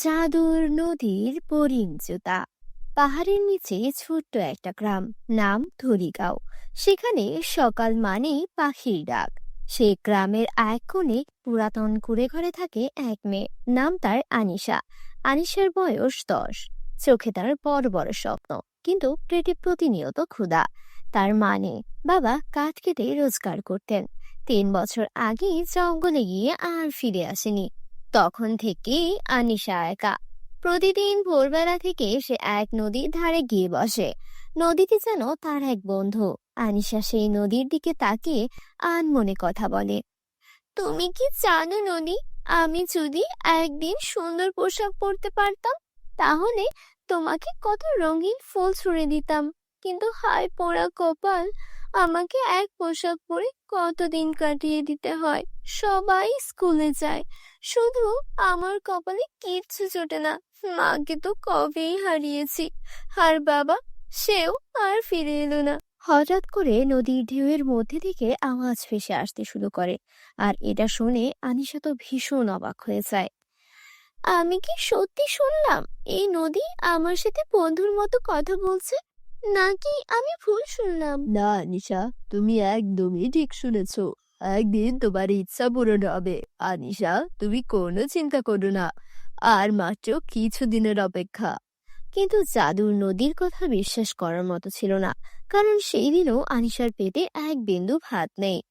জাদুর নদীর পরিঞ্চুতা পাহাড়ের নিচে ছোট্ট একটা গ্রাম, নাম ধরিগাঁও সেখানে সকাল মানেই পাখির ডাক। সেই গ্রামের এক কোণে পুরাতন কুড়ে ঘরে থাকে এক মেয়ে, নাম তার আনিশা। আনিশার বয়স দশ। চোখে তার বড় বড় স্বপ্ন, কিন্তু পেটে প্রতিনিয়ত ক্ষুধা। তার মানে বাবা কাঠ কেটে রোজগার করতেন। তিন বছর আগে জঙ্গলে গিয়ে আর ফিরে আসেনি। তখন থেকেই আনিশা একা। প্রতিদিন ভোরবেলা থেকে সে এক নদীর ধারে গিয়ে বসে। নদীটি যেন তার এক বন্ধু। আনিশা সেই নদীর দিকে তাকিয়ে আনমনে কথা বলে, তুমি কি জানো নদী আমি যদি একদিন সুন্দর পোশাক পরতে পারতাম, তাহলে তোমাকে কত রঙিন ফুল ছুঁড়ে দিতাম। কিন্তু হায় পোড়া কপাল আমাকে এক পোশাক পরে কতদিন কাটিয়ে দিতে হয়? সবাই স্কুলে যায়। শুধু আমার কপালে কিচ্ছু জোটে না, মাকে তো কবেই হারিয়েছি। আর বাবা, সেও আর ফিরে এলো না। হঠাৎ করে নদীর ঢেউয়ের মধ্যে থেকে আওয়াজ ভেসে আসতে শুরু করে। আর এটা শুনে আনিশা তো ভীষণ অবাক হয়ে যায়। আমি কি সত্যি শুনলাম? এই নদী আমার সাথে বন্ধুর মতো কথা বলছে? নাকি আমি ভুল শুনলাম? না নিশা তুমি একদমই ঠিক শুনেছ। একদিন তোমার ইচ্ছা পূরণ হবে। আনিশা তুমি কোনো চিন্তা করো না। আর মাত্র কিছু দিনের অপেক্ষা। কিন্তু জাদুর নদীর কথা বিশ্বাস করার মতো ছিল না। কারণ সেই দিনও আনিশার পেটে এক বিন্দু ভাত নেই।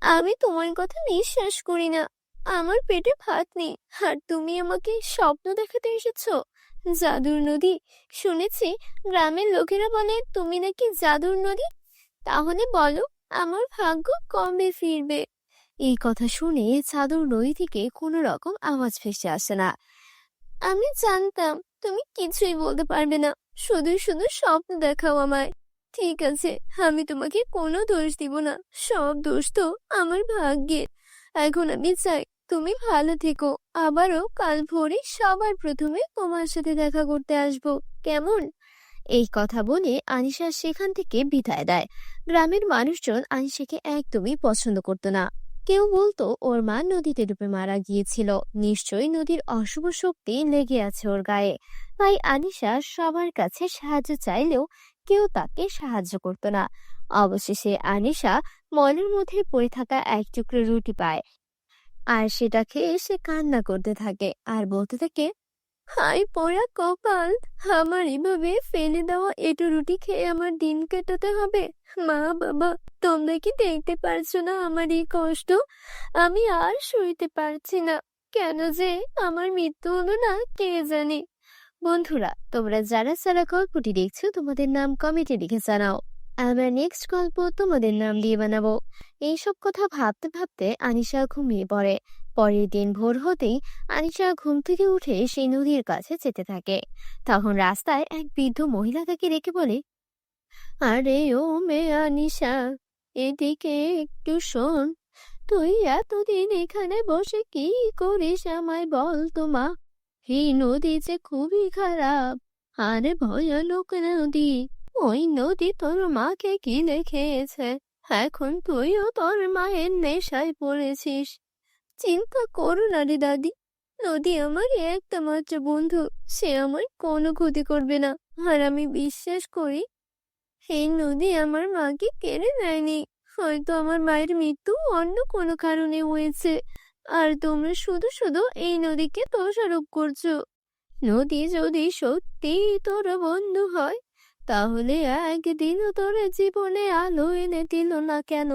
আমি তোমার কথা বিশ্বাস করি না। আমার পেটে ভাত নেই। আর তুমি আমাকে স্বপ্ন দেখাতে এসেছ। জাদুর নদী? শুনেছি গ্রামের লোকেরা বলে, তুমি নাকি জাদুর নদী? তাহলে বলো, আমার ভাগ্য কবে ফিরবে? এই কথা শুনে জাদুর নদী থেকে কোনো রকম আওয়াজ ভেসে আসে না। আমি জানতাম, তুমি কিছুই বলতে পারবে না। শুধু শুধু স্বপ্ন দেখাও আমায়। ঠিক আছে, আমি তোমাকে কোনো দোষ দিব না। সব দোষ তো আমার ভাগ্যের। এখন আমি চাই তুমি ভালো থেকো। আবারও কাল ভোরে সবার প্রথমে তোমার সাথে দেখা করতে আসব। কেমন? এই কথা বলে আনিশা সেখান থেকে বিদায় দেয়। গ্রামের মানুষজন আনিশাকে একদমই পছন্দ করতো না। কেউ বলতো ওর মা নদীতে ডুবে মারা গিয়েছিল। নিশ্চয়ই নদীর অশুভ শক্তি লেগে আছে ওর গায়ে। তাই আনিশা সবার কাছে সাহায্য চাইলেও কেউ তাকে সাহায্য করতো না। অবশেষে আনিশা মনের মধ্যে পড়ে থাকা এক টুকরো রুটি পায়। আর সেটা খেয়ে সে কান্না করতে থাকে। আর বলতে থাকে হাই পোড়া কপাল, আমার এভাবে ফেলে দেওয়া এটু রুটি খেয়ে আমার দিন কাটাতে হবে? মা বাবা, তোমরা কি দেখতে পারছ না আমার এই কষ্ট? আমি আর সইতে পারছি না। কেন যে আমার মৃত্যু হলো না, কে জানে? বন্ধুরা, তোমরা যারা যারা গল্পটি দেখছ, তোমাদের নাম কমেন্টে লিখে জানাও। আবার নেক্সট গল্প তোমাদের নাম দিয়ে বানাবো। এইসব কথা ভাবতে ভাবতে আনিশা ঘুমিয়ে পড়ে। পরের দিন ভোর হতেই আনিশা ঘুম থেকে উঠে সেই নদীর কাছে যেতে থাকে। তখন রাস্তায় এক বৃদ্ধ মহিলা তাকে রেখে বলে, আরে ও মে আনিশা, এদিকে একটু শোন। তুই এতদিন এখানে বসে কি করিস আমায় বল তোমা এই নদী যে খুবই খারাপ, আরে ভয়ানক নদী। ওই নদী তোর মাকে কিনে খেয়েছে এখন তুইও তোর মায়ের নেশায় পড়েছিস। চিন্তা করো না রে দাদি। নদী আমার একটা মাত্র বন্ধু। সে আমার কোনো ক্ষতি করবে না। আর আমি বিশ্বাস করি, এই নদী আমার মাকে কেড়ে নেয়নি। হয়তো আমার মায়ের মৃত্যু অন্য কোনো কারণে হয়েছে। আর তোমরা শুধু শুধু এই নদীকে দোষারোপ করছ। নদী যদি সত্যি তোর বন্ধু হয় তাহলে একদিনও তোর জীবনে আলো এনে দিল না কেন?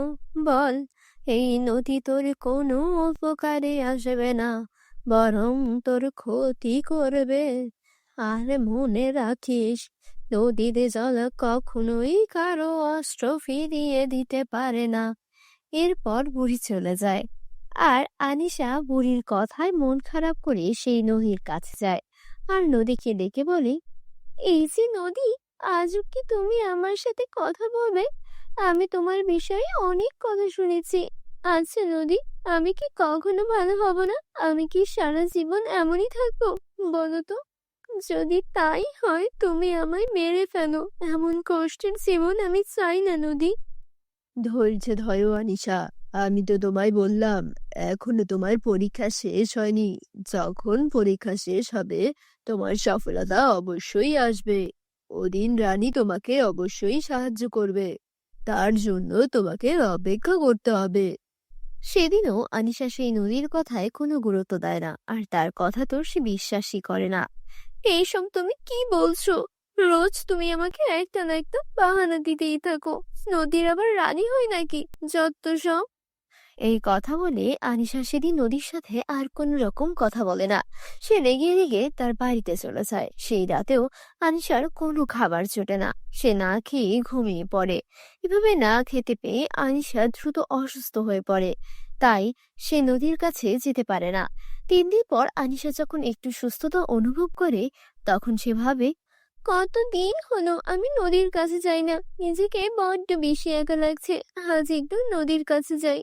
বল, এই নদী তোর কোনো উপকারে আসবে না, বরং তোর ক্ষতি করবে। আর মনে রাখিস নদীতে জল কখনোই কারও অস্ত্র ফিরিয়ে দিতে পারে না। এরপর বুড়ি চলে যায়। আর আনিশা বুড়ির কথায় মন খারাপ করে সেই নদীর কাছে যায়। আর নদীকে ডেকে বলে, এই যে নদী আজও কি তুমি আমার সাথে কথা বলবে? আমি তোমার বিষয়ে অনেক কথা শুনেছি। আচ্ছা নদী, আমি কি কখনো ভালো হব না? আমি কি সারা জীবন এমনই থাকব? বলো তো। যদি তাই হয়, তুমি আমায় মেরে ফেলো। এমন কষ্টের জীবন আমি চাই না নদী। ধৈর্য ধরো, আনিশা। আমি তো তোমায় বললাম, এখনও তোমার পরীক্ষা শেষ হয়নি। যখন পরীক্ষা শেষ হবে, তোমার সফলতা অবশ্যই আসবে। ওদিন রানী তোমাকে অবশ্যই সাহায্য করবে। তার জন্য তোমাকে অপেক্ষা করতে হবে। সেদিনও আনিশা সেই নদীর কথায় কোনো গুরুত্ব দেয় না, আর তার কথা তো সে বিশ্বাসই করে না। এইসব তুমি কি বলছো? রোজ তুমি আমাকে একটা না একটা বাহানা দিতেই থাকো। নদীর আবার রানী হয় নাকি? যত সব এই কথা বলে আনিশা সেদিন নদীর সাথে আর কোন রকম কথা বলে না। সে রেগে রেগে তার বাড়িতে চলে যায়। সেই রাতেও আনিশার কোনো খাবার জোটে না। সে না খেয়ে ঘুমিয়ে পড়ে। এভাবে না খেতে পেয়ে আনিশা দ্রুত অসুস্থ হয়ে পড়ে। তাই সে নদীর কাছে যেতে পারে না। তিন দিন পর আনিশা যখন একটু সুস্থতা অনুভব করে, তখন সে ভাবে, কতদিন হলো আমি নদীর কাছে যাই না। নিজেকে বড্ড বেশি একা লাগছে। আজ একটু নদীর কাছে যাই।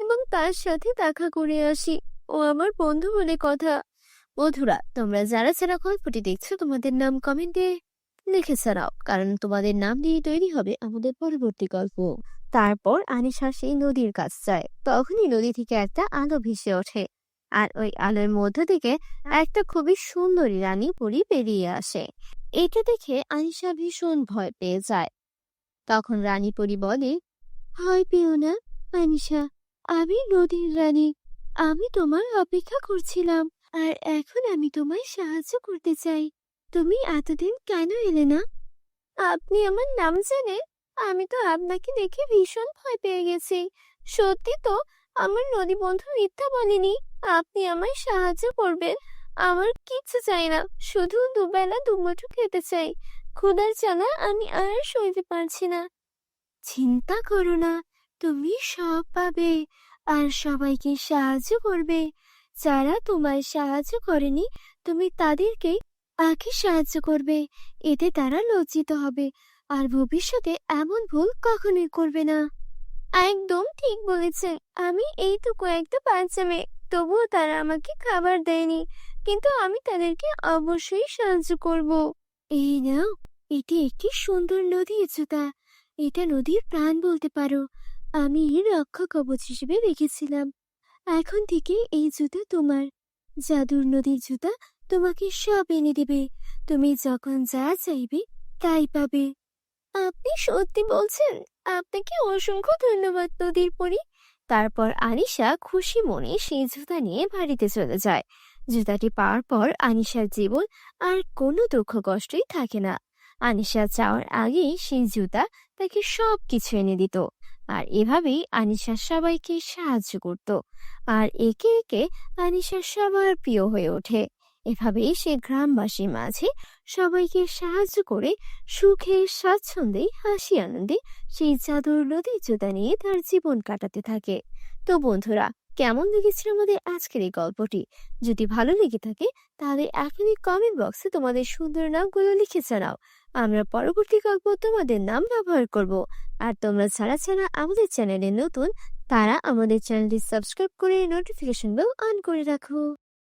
এবং তার সাথে দেখা করে আসি। ও আমার বন্ধু বলে কথা। বন্ধুরা, তোমরা যারা যারা গল্পটি দেখছ, তোমাদের নাম কমেন্টে লিখে ছাড়াও কারণ তোমাদের নাম দিয়ে তৈরি হবে আমাদের পরবর্তী গল্প। তারপর আনিশা সেই নদীর কাছ যায়। তখনই নদী থেকে একটা আলো ভেসে ওঠে। আর ওই আলোর মধ্য থেকে একটা খুবই সুন্দরী রানী পরি বেরিয়ে আসে। এটা দেখে আনিশা ভীষণ ভয় পেয়ে যায়। তখন রানী পরি বলে, ভয় পেও না, আনিশা। আমি নদীর রানী। আমি তোমার অপেক্ষা করছিলাম, আর এখন আমি তোমায় সাহায্য করতে চাই। তুমি এতদিন কেন এলে না? আপনি আমার নাম জানেন আমি তো আপনাকে দেখে ভীষণ ভয় পেয়ে গেছি। সত্যি তো, আমার নদী বন্ধু মিথ্যা বলেনি। আপনি আমায় সাহায্য করবেন। আমার কিচ্ছু চাই না, শুধু দুবেলা দুমুঠো খেতে চাই। ক্ষুধার জ্বালা আমি আর সইতে পারছি না। চিন্তা করো না তুমি সব পাবে আর সবাইকে সাহায্য করবে। যারা তোমায় সাহায্য করেনি, তুমি তাদেরকে আগে সাহায্য করবে? এতে তারা লজ্জিত হবে আর ভবিষ্যতে এমন ভুল কখনোই করবে না। একদম ঠিক বলেছে। আমি এইটুকু একটা বাচ্চা মেয়ে, তবুও তারা আমাকে খাবার দেয়নি, কিন্তু আমি তাদেরকে অবশ্যই সাহায্য করব। এই নাও, এটি একটি সুন্দর নদী জুতা। এটা নদীর প্রাণ বলতে পারো। আমি রক্ষা কবচ হিসেবে রেখেছিলাম। এখন থেকে এই জুতা তোমার। জাদুর নদীর জুতা তোমাকে সব এনে দেবে। তুমি যখন যা চাইবে তাই পাবে। আপনি সত্যি বলছেন, আপনাকে অসংখ্য ধন্যবাদ নদীর পরি। তারপর আনিশা খুশি মনে সেই জুতা নিয়ে বাড়িতে চলে যায়। জুতাটি পাওয়ার পর আনিশার জীবন আর কোনো দুঃখ কষ্টই থাকে না। আনিশা চাওয়ার আগেই সেই জুতা তাকে সব কিছু এনে দিত। আর এভাবেই আনিশা সবাইকে সাহায্য করত। আর একে একে আনিশা সবার প্রিয় হয়ে ওঠে। এভাবেই সে গ্রামবাসীর মাঝে সবাইকে সাহায্য করে সুখে, স্বাচ্ছন্দ্যে, হাসি আনন্দে সেই চাদর নদীর জুতা নিয়ে তার জীবন কাটাতে থাকে। তো বন্ধুরা কেমন লেগেছিল আমাদের আজকের এই গল্পটি? যদি ভালো লেগে থাকে, তাহলে এখনই কমেন্ট বক্সে তোমাদের সুন্দর নামগুলো লিখে জানাও। আমরা পরবর্তী গল্প তোমাদের নাম ব্যবহার করব। আর তোমরা ছাড়া ছাড়া আমাদের চ্যানেলে নতুন, তারা আমাদের চ্যানেলটি সাবস্ক্রাইব করে নোটিফিকেশন বেল অন করে রাখো।